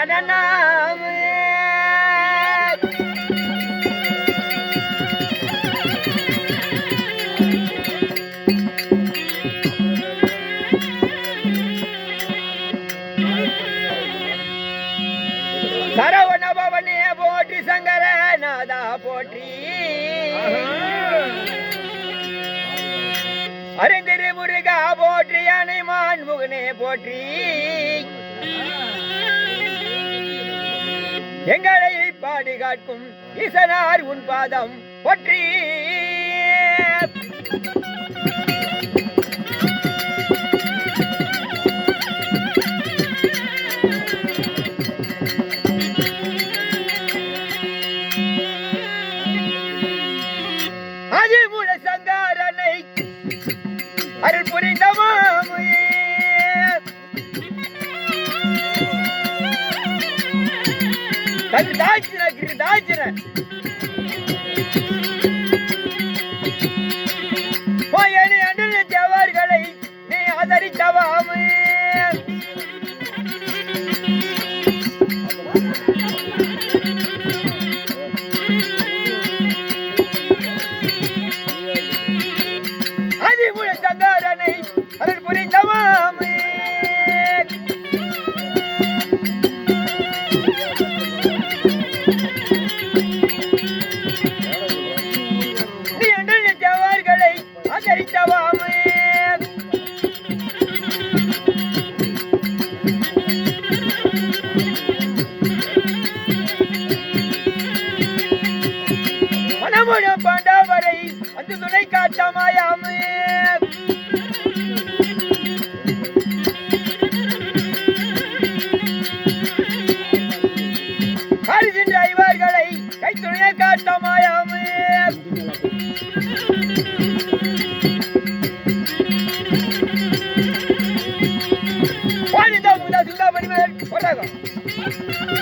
நடனம் சரவண போற்றி சங்கர போற்றி. அறிந்திரு முருகா போற்றி அணை முகனே போற்றி. எங்களை பாடி காட்கும் ஈசனார் உன் பாதம் ஒற்றி தன் தாச்சின கிரு தாச்சின போயனி அண்டில் தேவர்களை நீ ஆதரித்தவாமே. நீ அண்டில் அந்த துணை காட்டமாயாமே. கை துணையை காட்டமாயாமே வாணிதா முதா சுந்தா மணிமேல் போராகம்